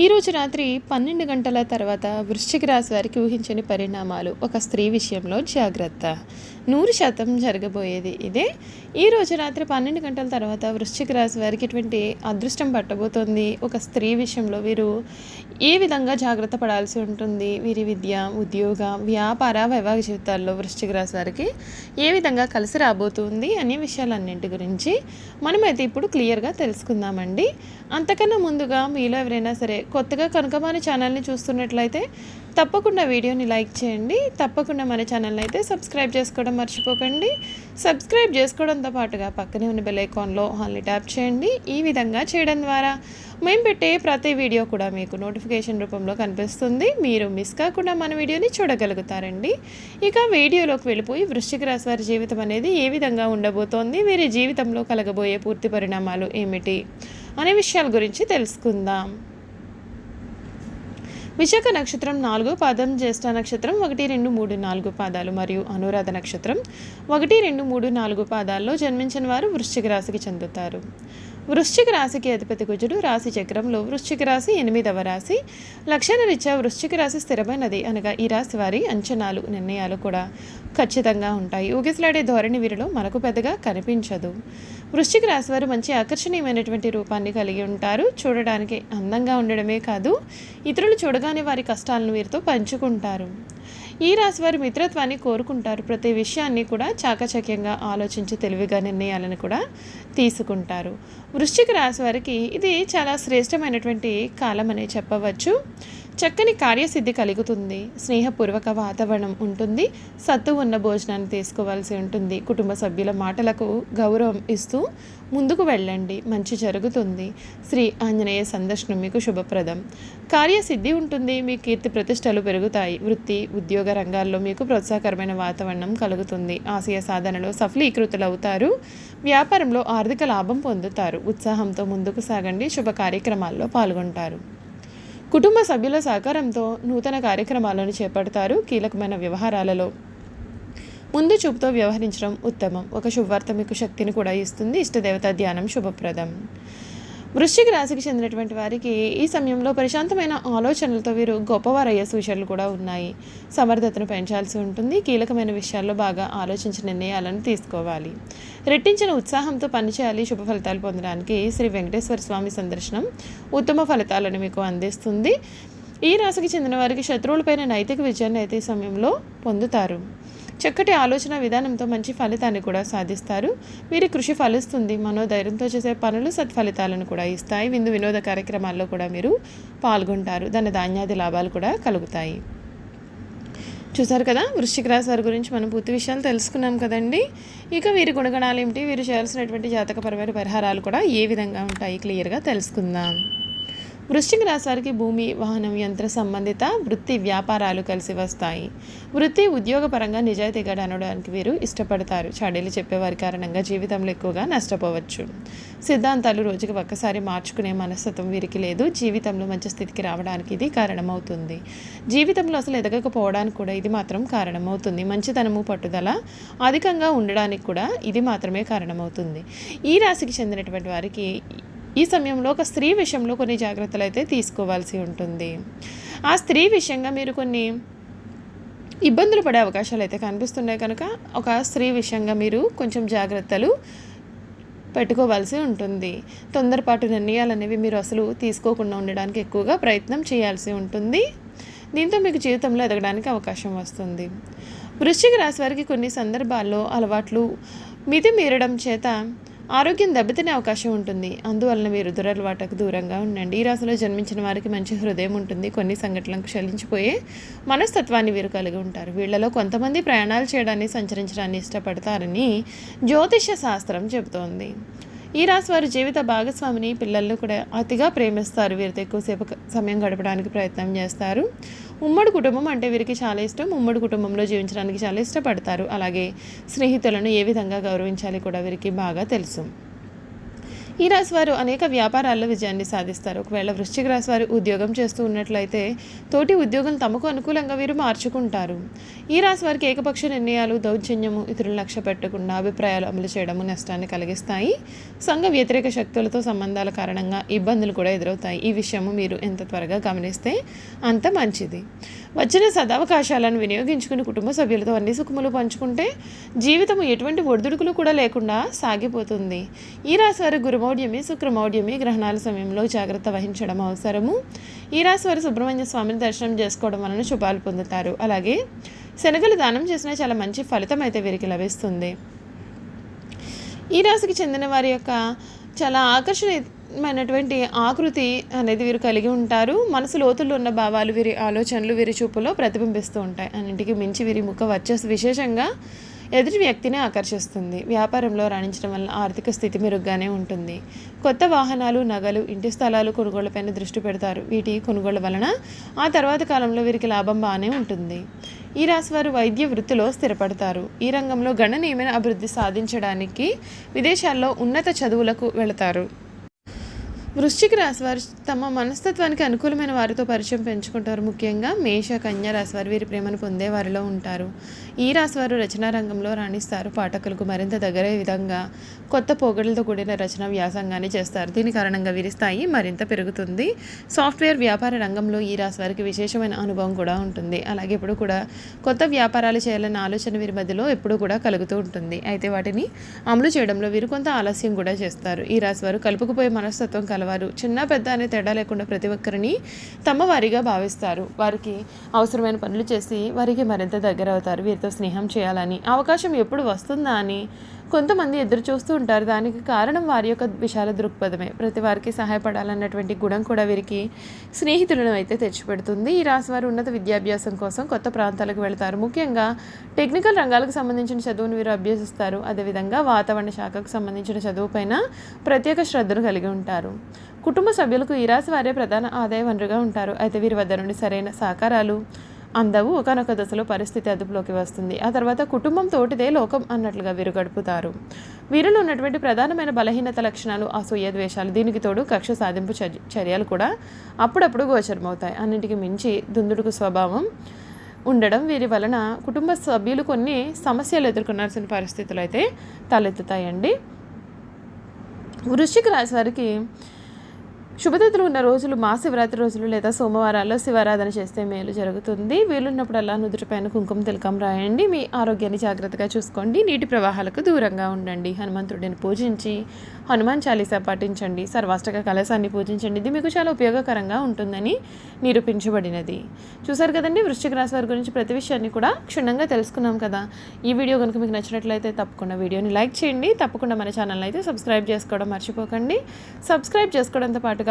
ఈరోజు రాత్రి పన్నెండు గంటల తర్వాత వృశ్చిక రాశి వారికి ఊహించని పరిణామాలు. ఒక స్త్రీ విషయంలో జాగ్రత్త. నూరు శాతం జరగబోయేది ఇదే. ఈ రోజు రాత్రి పన్నెండు గంటల తర్వాత వృశ్చిక రాశి వారికి ఇటువంటి అదృష్టం పట్టబోతోంది? ఒక స్త్రీ విషయంలో వీరు ఏ విధంగా జాగ్రత్త పడాల్సి ఉంటుంది? వీరి విద్య ఉద్యోగ వ్యాపార వైవాహిక జీవితాల్లో వృశ్చిక రాశి వారికి ఏ విధంగా కలిసి రాబోతుంది అనే విషయాలన్నింటి గురించి మనమైతే ఇప్పుడు క్లియర్గా తెలుసుకుందామండి. అంతకన్నా ముందుగా మీలో ఎవరైనా సరే కొత్తగా కనకమాని ఛానల్ని చూస్తున్నట్లయితే తప్పకుండా వీడియోని లైక్ చేయండి. తప్పకుండా మన ఛానల్ని అయితే సబ్స్క్రైబ్ చేసుకోవడం మర్చిపోకండి. సబ్స్క్రైబ్ చేసుకోవడంతో పాటుగా పక్కనే ఉన్న బెల్ ఐకాన్లో హాల్ని ట్యాప్ చేయండి. ఈ విధంగా చేయడం ద్వారా మేము పెట్టే ప్రతి వీడియో కూడా మీకు నోటిఫికేషన్ రూపంలో కనిపిస్తుంది. మీరు మిస్ కాకుండా మన వీడియోని చూడగలుగుతారండి. ఇక వీడియోలోకి వెళ్ళిపోయి వృశ్చిక రాశి వారి జీవితం అనేది ఏ విధంగా ఉండబోతోంది? వీరి జీవితంలో కలగబోయే పూర్తి పరిణామాలు ఏమిటి? అనే విషయాల గురించి తెలుసుకుందాం. విశాఖ నక్షత్రం నాలుగో పాదం జ్యేష్ఠ నక్షత్రం ఒకటి రెండు మూడు నాలుగు పాదాలు మరియు అనురాధ నక్షత్రం ఒకటి రెండు మూడు నాలుగు పాదాల్లో జన్మించిన వారు వృశ్చిక రాశికి చెందుతారు. వృశ్చిక రాశికి అధిపతి కుజుడు రాశి చక్రంలో వృశ్చిక రాశి ఎనిమిదవ రాశి. లక్షణ రీత్యా వృశ్చిక రాశి స్థిరమైనది అనగా ఈ రాశి వారి అంచనాలు నిర్ణయాలు కూడా ఖచ్చితంగా ఉంటాయి. ఊగిసలాడే ధోరణి వీరిలో మనకు పెద్దగా కనిపించదు. వృశ్చిక రాశి వారు మంచి ఆకర్షణీయమైనటువంటి రూపాన్ని కలిగి ఉంటారు. చూడడానికి అందంగా ఉండడమే కాదు ఇతరులు చూడగానే వారి కష్టాలను వీరితో పంచుకుంటారు. ఈ రాశి వారి మిత్రత్వాన్ని కోరుకుంటారు. ప్రతి విషయాన్ని కూడా చాకచక్యంగా ఆలోచించి తెలివిగా నిర్ణయాలను కూడా తీసుకుంటారు. వృశ్చిక రాశి వారికి ఇది చాలా శ్రేష్టమైనటువంటి కాలం అనే చెప్పవచ్చు. చక్కని కార్యసిద్ధి కలుగుతుంది. స్నేహపూర్వక వాతావరణం ఉంటుంది. సత్తు ఉన్న భోజనాన్ని తీసుకోవాల్సి ఉంటుంది. కుటుంబ సభ్యుల మాటలకు గౌరవం ఇస్తూ ముందుకు వెళ్ళండి. మంచి జరుగుతుంది. శ్రీ ఆంజనేయ సందర్శనం మీకు శుభప్రదం. కార్యసిద్ధి ఉంటుంది. మీ కీర్తి ప్రతిష్టలు పెరుగుతాయి. వృత్తి ఉద్యోగ రంగాల్లో మీకు ప్రోత్సాహకరమైన వాతావరణం కలుగుతుంది. ఆశయ సాధనలో సఫలీకృతులు అవుతారు. వ్యాపారంలో ఆర్థిక లాభం పొందుతారు. ఉత్సాహంతో ముందుకు సాగండి. శుభ కార్యక్రమాల్లో పాల్గొంటారు. కుటుంబ సభ్యుల సహకారంతో నూతన కార్యక్రమాలను చేపడతారు కీలకమైన వ్యవహారాలలో. ముందు చూపుతో వ్యవహరించడం ఉత్తమం. ఒక శుభవార్త మీకు శక్తిని కూడా ఇస్తుంది. ఇష్టదేవత ధ్యానం శుభప్రదం. వృశ్చిక రాశికి చెందినటువంటి వారికి ఈ సమయంలో ప్రశాంతమైన ఆలోచనలతో వీరు గొప్పవారయ్యే సూచనలు కూడా ఉన్నాయి. సమర్థతను పెంచాల్సి ఉంటుంది. కీలకమైన విషయాల్లో బాగా ఆలోచించిన నిర్ణయాలను తీసుకోవాలి. రెట్టించిన ఉత్సాహంతో పనిచేయాలి. శుభ ఫలితాలు పొందడానికి శ్రీ వెంకటేశ్వర స్వామి సందర్శనం ఉత్తమ ఫలితాలను మీకు అందిస్తుంది. ఈ రాశికి చెందిన వారికి శత్రువులపైన నైతిక విజయాన్ని అయితే ఈ సమయంలో పొందుతారు. చక్కటి ఆలోచన విధానంతో మంచి ఫలితాన్ని కూడా సాధిస్తారు. వీరి కృషి ఫలిస్తుంది. మనోధైర్యంతో చేసే పనులు సత్ఫలితాలను కూడా ఇస్తాయి. విందు వినోద కార్యక్రమాల్లో కూడా మీరు పాల్గొంటారు. దాని ధాన్యాది లాభాలు కూడా కలుగుతాయి. చూసారు కదా? వృశ్చిక రాశి వారి గురించి మనం పూర్తి విషయాలు తెలుసుకున్నాం కదండి. ఇక వీరి గుణగణాలు ఏమిటి? వీరు చేయాల్సినటువంటి జాతకపరమైన పరిహారాలు కూడా ఏ విధంగా ఉంటాయి? క్లియర్గా తెలుసుకుందాం. వృశ్చిక రాశివారికి భూమి వాహనం యంత్ర సంబంధిత వృత్తి వ్యాపారాలు కలిసి వస్తాయి. వృత్తి ఉద్యోగపరంగా నిజాయితీగా అనడానికి వీరు ఇష్టపడతారు. చాడీలు చెప్పేవారి కారణంగా జీవితంలో ఎక్కువగా నష్టపోవచ్చు. సిద్ధాంతాలు రోజుకి ఒక్కసారి మార్చుకునే మనస్తత్వం వీరికి లేదు. జీవితంలో మంచి స్థితికి రావడానికి ఇది కారణమవుతుంది. జీవితంలో అసలు ఎదగకపోవడానికి కూడా ఇది మాత్రం కారణమవుతుంది. మంచితనము పట్టుదల అధికంగా ఉండడానికి కూడా ఇది మాత్రమే కారణమవుతుంది. ఈ రాశికి చెందినటువంటి వారికి ఈ సమయంలో ఒక స్త్రీ విషయంలో కొన్ని జాగ్రత్తలు అయితే తీసుకోవాల్సి ఉంటుంది. ఆ స్త్రీ విషయంగా మీరు కొన్ని ఇబ్బందులు పడే అవకాశాలు అయితే కనిపిస్తున్నాయి కనుక ఒక స్త్రీ విషయంగా మీరు కొంచెం జాగ్రత్తలు పెట్టుకోవాల్సి ఉంటుంది. తొందరపాటు నిర్ణయాలు అనేవి మీరు అసలు తీసుకోకుండా ఉండడానికి ఎక్కువగా ప్రయత్నం చేయాల్సి ఉంటుంది. దీంతో మీకు జీవితంలో ఎదగడానికి అవకాశం వస్తుంది. వృశ్చిక రాశి వారికి కొన్ని సందర్భాల్లో అలవాట్లు మితి మీరడం చేత ఆరోగ్యం దెబ్బతినే అవకాశం ఉంటుంది. అందువలన మీరు దురలవాటకు దూరంగా ఉండండి. ఈ రాశిలో జన్మించిన వారికి మంచి హృదయం ఉంటుంది. కొన్ని సంఘటనలకు చలించిపోయే మనస్తత్వాన్ని వీరు కలిగి ఉంటారు. వీళ్ళలో కొంతమంది ప్రయాణాలు చేయడాన్ని సంచరించడాన్ని ఇష్టపడతారని జ్యోతిష శాస్త్రం చెబుతోంది. ఈ రాశి వారి జీవిత భాగస్వామిని పిల్లలను కూడా అతిగా ప్రేమిస్తారు. వీరితో ఎక్కువసేపు సమయం గడపడానికి ప్రయత్నం చేస్తారు. ఉమ్మడి కుటుంబం అంటే వీరికి చాలా ఇష్టం. ఉమ్మడి కుటుంబంలో జీవించడానికి చాలా ఇష్టపడతారు. అలాగే స్నేహితులను ఏ విధంగా గౌరవించాలి కూడా వీరికి బాగా తెలుసు. ఈ రాశి వారు అనేక వ్యాపారాల్లో విజయాన్ని సాధిస్తారు. ఒకవేళ వృశ్చిక రాశి వారు ఉద్యోగం చేస్తూ ఉన్నట్లయితే తోటి ఉద్యోగం తమకు అనుకూలంగా వీరు మార్చుకుంటారు. ఈ రాశి వారికి ఏకపక్ష నిర్ణయాలు దౌర్జన్యము ఇతరులు లక్ష్య పెట్టకుండా అభిప్రాయాలు అమలు చేయడము నష్టాన్ని కలిగిస్తాయి. సంఘ వ్యతిరేక శక్తులతో సంబంధాల కారణంగా ఇబ్బందులు కూడా ఎదురవుతాయి. ఈ విషయము మీరు ఎంత త్వరగా గమనిస్తే అంత మంచిది. వచ్చిన సదవకాశాలను వినియోగించుకుని కుటుంబ సభ్యులతో అన్ని సుఖములు పంచుకుంటే జీవితం ఎటువంటి ఒడిదుడుకులు కూడా లేకుండా సాగిపోతుంది. ఈ రాశి వారు గురుమౌఢ్యమి శుక్రమౌఢ్యమి గ్రహణాల సమయంలో జాగ్రత్త వహించడం అవసరము. ఈ రాశి వారు సుబ్రహ్మణ్య స్వామిని దర్శనం చేసుకోవడం వలన శుభాలు పొందుతారు. అలాగే శనగలు దానం చేసినా చాలా మంచి ఫలితం అయితే వీరికి లభిస్తుంది. ఈ రాశికి చెందిన వారి యొక్క చాలా మైనటువంటి ఆకృతి అనేది వీరు కలిగి ఉంటారు. మనసు లోతుల్లో ఉన్న భావాలు వీరి ఆలోచనలు వీరి చూపులో ప్రతిబింబిస్తూ ఉంటాయి. అన్నింటికి మించి వీరి ముఖ వచ్చేసి విశేషంగా ఎదుటి వ్యక్తిని ఆకర్షిస్తుంది. వ్యాపారంలో రాణించడం వల్ల ఆర్థిక స్థితి మెరుగ్గానే ఉంటుంది. కొత్త వాహనాలు నగలు ఇంటి స్థలాలు కొనుగోళ్ళపైన దృష్టి పెడతారు. వీటి కొనుగోళ్ళ వలన ఆ తర్వాత కాలంలో వీరికి లాభం బాగానే ఉంటుంది. ఈ రాశివారు వైద్య వృత్తిలో స్థిరపడతారు. ఈ రంగంలో గణనీయమైన అభివృద్ధి సాధించడానికి విదేశాల్లో ఉన్నత చదువులకు వెళతారు. వృశ్చిక రాశి వారు తమ మనస్తత్వానికి అనుకూలమైన వారితో పరిచయం పెంచుకుంటారు. ముఖ్యంగా మేష కన్య రాశి వారు వీరి ప్రేమను పొందే వారిలో ఉంటారు. ఈ రాశి వారు రచనా రంగంలో రాణిస్తారు. పాఠకులకు మరింత దగ్గరే విధంగా కొత్త పోగడలతో కూడిన రచన వ్యాసంగాన్ని చేస్తారు. దీని కారణంగా వీరి స్థాయి మరింత పెరుగుతుంది. సాఫ్ట్వేర్ వ్యాపార రంగంలో ఈ రాశి వారికి విశేషమైన అనుభవం కూడా ఉంటుంది. అలాగే ఇప్పుడు కూడా కొత్త వ్యాపారాలు చేయాలన్న ఆలోచన వీరి మధ్యలో ఎప్పుడూ కూడా కలుగుతూ ఉంటుంది. అయితే వాటిని అమలు చేయడంలో వీరు కొంత ఆలస్యం కూడా చేస్తారు. ఈ రాశి వారు కలుపుకుపోయే మనస్తత్వం గలవారు. చిన్న పెద్ద అనే తేడా లేకుండా ప్రతి ఒక్కరిని తమ వారిగా భావిస్తారు. వారికి అవసరమైన పనులు చేసి వారికి మరింత దగ్గర అవుతారు వీరితో స్నేహం చేయాలని అవకాశం ఎప్పుడు వస్తుందా అని కొంతమంది ఎదురు చూస్తూ ఉంటారు. దానికి కారణం వారి యొక్క విశాల దృక్పథమే. ప్రతి వారికి సహాయపడాలన్నటువంటి గుణం కూడా వీరికి స్నేహితులను అయితే తెచ్చిపెడుతుంది. ఈ రాశి వారు ఉన్నత విద్యాభ్యాసం కోసం కొత్త ప్రాంతాలకు వెళతారు. ముఖ్యంగా టెక్నికల్ రంగాలకు సంబంధించిన చదువును వీరు అభ్యసిస్తారు. అదేవిధంగా వాతావరణ శాఖకు సంబంధించిన చదువుపైన ప్రత్యేక శ్రద్ధను కలిగి ఉంటారు. కుటుంబ సభ్యులకు ఈ రాశి వారే ప్రధాన ఆదాయ వనరుగా ఉంటారు. అయితే వీరి వద్ద నుండి సరైన సహకారాలు అందవు ఒకనొక దశలో పరిస్థితి అదుపులోకి వస్తుంది. ఆ తర్వాత కుటుంబం తోటిదే లోకం అన్నట్లుగా వీరు గడుపుతారు. వీరిలో ఉన్నటువంటి ప్రధానమైన బలహీనత లక్షణాలు అసూయ ద్వేషాలు దీనికి తోడు కక్ష సాధింపు చర్యలు కూడా అప్పుడప్పుడు గోచరమవుతాయి. అన్నింటికి మించి దుందుడుకు స్వభావం ఉండడం వీరి వలన కుటుంబ సభ్యులు కొన్ని సమస్యలు ఎదుర్కొనాల్సిన పరిస్థితులు అయితే తలెత్తుతాయండి. వృశ్చిక రాశి వారికి శుభతిథులు ఉన్న రోజులు మహాశివరాత్రి రోజులు లేదా సోమవారాల్లో శివారాధన చేస్తే మేలు జరుగుతుంది. వీలున్నప్పుడల్లా నుదుటిపైన కుంకుమ తిలకం రాయండి. మీ ఆరోగ్యాన్ని జాగ్రత్తగా చూసుకోండి. నీటి ప్రవాహాలకు దూరంగా ఉండండి. హనుమంతుడిని పూజించి హనుమాన్ చాలీసా పాటించండి. సర్వాష్టక కలశాన్ని పూజించండి. ఇది మీకు చాలా ఉపయోగకరంగా ఉంటుందని నిరూపించబడినది. చూసారు కదండి? వృశ్చిక రాశి వారి గురించి ప్రతి విషయాన్ని కూడా క్షుణ్ణంగా తెలుసుకున్నాం కదా. ఈ వీడియో కనుక మీకు నచ్చినట్లయితే తప్పకుండా వీడియోని లైక్ చేయండి. తప్పకుండా మన ఛానల్ అయితే సబ్స్క్రైబ్ చేసుకోవడం మర్చిపోకండి. సబ్స్క్రైబ్ చేసుకోవడంతో పాటుగా